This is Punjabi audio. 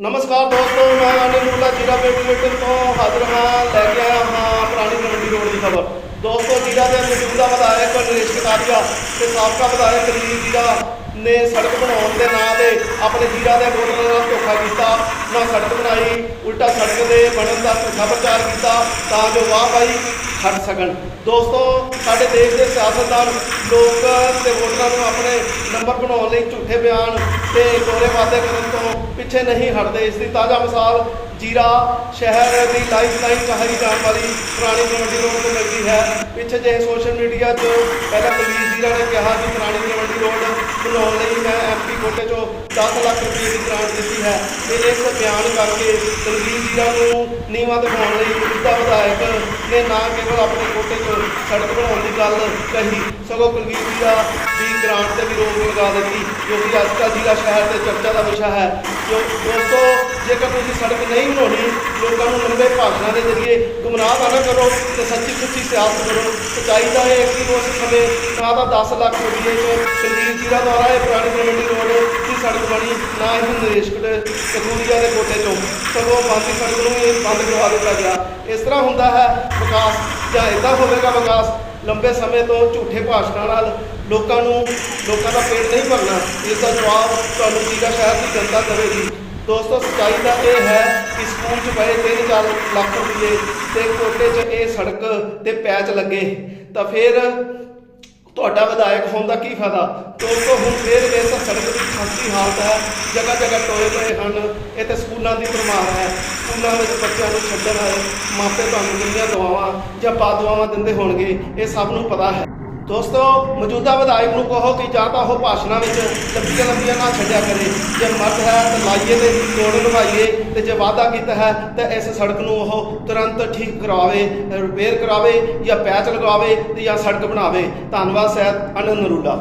ਨਮਸਕਾਰ ਦੋਸਤੋ, ਮੈਂ ਅਨਿਲ ਮੁੱਲਾ ਜੀਰਾ ਬੇਟੀਵੇਟਰ ਤੋਂ ਹਾਜ਼ਰ ਹਾਂ, ਲੈ ਕੇ ਆਇਆ ਹਾਂ ਪੁਰਾਣੀ ਕਮੰਡੀ ਰੋਡ ਦੀ ਖਬਰ। ਦੋਸਤੋ, ਜੀਰਾ ਦੇ ਮੌਜੂਦਾ ਵਿਧਾਇਕ ਨਰੇਸ਼ ਕਟਾਰੀਆ ਤੇ ਸਾਬਕਾ ਵਿਧਾਇਕ ਰਣਜੀਤ ਜੀਰਾ ਨੇ ਸੜਕ ਬਣਾਉਣ ਦੇ ਨਾਂ ਤੇ ਆਪਣੇ ਜੀਰਾ ਦੇ ਵੋਟਰਾਂ ਨਾਲ ਧੋਖਾ ਕੀਤਾ। ਨਾ ਸੜਕ ਬਣਾਈ, ਉਲਟਾ ਸੜਕ ਦੇ ਬਣਨ ਦਾ ਝੂਠਾ ਪ੍ਰਚਾਰ ਕੀਤਾ, ਤਾਂ ਜੋ ਵਾਹ ਭਾਈ ਹਟ ਸਕਣ। ਦੋਸਤੋ, ਸਾਡੇ ਦੇਸ਼ ਦੇ ਸਿਆਸਤਦਾਨ ਲੋਕ ਤੇ ਵੋਟਰਾਂ ਨੂੰ ਆਪਣੇ ਨੰਬਰ ਬਣਾਉਣ ਲਈ ਝੂਠੇ ਬਿਆਨ ਤੇ ਕੋਰੇ ਵਾਅਦੇ ਕਰਨ ਤੋਂ ਪਿੱਛੇ ਨਹੀਂ ਹਟਦੇ। ਇਸ ਦੀ ਤਾਜ਼ਾ ਮਿਸਾਲ ਜੀਰਾ ਸ਼ਹਿਰ ਦੀ ਲਾਈਫ ਲਾਈਨ ਕਹਾਈ ਜਾਣ ਵਾਲੀ ਪੁਰਾਣੀ ਕਮੇਟੀ ਰੋਡ ਤੋਂ ਮਿਲਦੀ ਹੈ। ਪਿੱਛੇ ਜੇ ਸੋਸ਼ਲ ਮੀਡੀਆ 'ਚ ਪਹਿਲਾਂ ਕੁਲਵੀਰ ਜੀਰਾ ਨੇ ਕਿਹਾ ਕਿ ਪੁਰਾਣੀ ਬਣਾਉਣ ਲਈ ਮੈਂ ਐਮਪੀ ਕੋਟੇ 'ਚੋਂ 10 ਲੱਖ ਰੁਪਏ ਦੀ ਗ੍ਰਾਂਟ ਦਿੱਤੀ ਹੈ। ਤੇ ਇਸ ਬਿਆਨ ਕਰਕੇ ਕੁਲਵੀਰ ਜੀਰਾ ਨੂੰ ਨੀਵਾਂ ਦਿਖਾਉਣ ਲਈ ਮੌਜੂਦਾ ਵਿਧਾਇਕ ਨੇ ਨਾ ਕੇਵਲ ਆਪਣੇ ਕੋਟੇ 'ਚੋਂ ਸੜਕ ਬਣਾਉਣ ਦੀ ਗੱਲ ਕਹੀ, ਸਗੋਂ ਕੁਲਵੀਰ ਜੀਰਾ ਦੀ ਗ੍ਰਾਂਟ ਤੇ ਵੀ ਰੋਕ ਲਗਾ ਦਿੱਤੀ, ਜੋ ਕਿ ਅੱਜ ਕੱਲ੍ਹ ਜ਼ਿਲ੍ਹਾ ਸ਼ਹਿਰ ਤੇ ਚਰਚਾ ਦਾ ਵਿਸ਼ਾ ਹੈ। ਜੋ ਦੋਸਤੋ, ਜੇਕਰ ਤੁਸੀਂ ਸੜਕ ਨਹੀਂ ਬਣਾਉਣੀ, ਲੋਕਾਂ ਨੂੰ ਲੰਬੇ ਭਾਸ਼ਣਾਂ ਦੇ ਜ਼ਰੀਏ ਗੁੰਮਰਾਹ ਤਾਂ ਨਾ ਕਰੋ ਤੇ ਸੱਚੀ ਸੁੱਚੀ ਸਿਆਸਤ ਕਰੋ ਸੱਚਾਈ ਦਾ ਇਹ ਹੈ ਕਿ ਉਸ ਸਮੇਂ ਨਾ ਤਾਂ 10 ਲੱਖ ਰੁਪਏ ਚ ਕੁਲਵੀਰ ਜੀਰਾ ਦੁਆਰਾ ਇਹ ਪੁਰਾਣੀ ਕਮੇਟੀ ਰੋਡ ਦੀ ਸੜਕ ਬਣੀ, ਨਾ ਹੀ ਨਰੇਸ਼ ਕਤੂਰੀਆ ਦੇ ਕੋਟੇ ਚੋਂ। ਸਗੋਂ ਬਾਕੀ ਸੜਕ ਨੂੰ ਵੀ ਬੰਦ ਕਰਵਾ ਦਿੱਤਾ ਗਿਆ। ਇਸ ਤਰ੍ਹਾਂ ਹੁੰਦਾ ਹੈ, ਵਿਕਾਸ ਜਾਂ ਇਦਾਂ ਹੋਵੇਗਾ ਵਿਕਾਸ, ਲੰਬੇ ਸਮੇਂ ਤੋਂ ਝੂਠੇ ਭਾਸ਼ਣਾਂ ਨਾਲ ਲੋਕਾਂ ਨੂੰ ਲੋਕਾਂ ਦਾ ਪੇਟ ਨਹੀਂ ਭਰਨਾ। ਇਸ ਦਾ ਜਵਾਬ ਤੁਹਾਨੂੰ ਜੀਰਾ ਸ਼ਹਿਰ ਦੀ ਜਨਤਾ ਦੇਵੇਗੀ। ਦੋਸਤੋ, ਸੱਚਾਈ ਦਾ ਇਹ ਹੈ ਕਿ ਸਕੂਲ 'ਚ ਪਏ 3-4 ਲੱਖ ਰੁਪਏ ਤੇ ਕੋਟੇ 'ਚ ਇਹ ਸੜਕ ਤੇ ਪੈਚ ਲੱਗੇ। ਤਾਂ ਫਿਰ ਤੁਹਾਡਾ ਵਿਧਾਇਕ ਹੋਣ ਦਾ ਕੀ ਫਾਇਦਾ? ਦੋਸਤੋ, ਹੁਣ ਫੇਰ ਇਸ ਸੜਕ ਦੀ ਖਸਤੀ ਹਾਲਤ ਹੈ ਜਗ੍ਹਾ ਜਗ੍ਹਾ ਟੋਏ ਪਏ ਹਨ, ਇਹ ਤੇ ਸਕੂਲਾਂ ਦੀ ਪਰਮਾਰ ਹੈ। ਸਕੂਲਾਂ ਵਿੱਚ ਬੱਚਿਆਂ ਨੂੰ ਛੱਡਣ ਆਏ, ਮਾਪੇ ਤੁਹਾਨੂੰ ਕਿੰਨੀਆਂ ਦਵਾਵਾਂ ਜਾਂ ਪਾ ਦਵਾਵਾਂ ਦਿੰਦੇ ਹੋਣਗੇ, ਇਹ ਸਭ ਨੂੰ ਪਤਾ ਹੈ। ਦੋਸਤੋ, ਮੌਜੂਦਾ ਵਿਧਾਇਕ ਨੂੰ ਕਹੋ ਕਿ ਜਾਂ ਤਾਂ ਉਹ ਭਾਸ਼ਣਾਂ ਵਿੱਚ ਲੰਬੀਆਂ ਲੰਬੀਆਂ ਨਾ ਛੱਡਿਆ ਕਰੇ। ਜੇ ਮਰਦ ਹੈ ਤਾਂ ਲਾਈਏ ਤੇ ਤੋੜ ਨਿਭਾਈਏ ਤੇ ਜੇ ਵਾਅਦਾ ਕੀਤਾ ਹੈ ਤਾਂ ਇਸ ਸੜਕ ਨੂੰ ਉਹ ਤੁਰੰਤ ਠੀਕ ਕਰਾਵੇ, ਰਿਪੇਅਰ ਕਰਾਵੇ ਜਾਂ ਪੈਚ ਲਗਾਵੇ ਤੇ ਜਾਂ ਸੜਕ ਬਣਾਵੇ। ਧੰਨਵਾਦ, ਸਹਿਤ ਅਨੰਦ ਨਰੂਲਾ।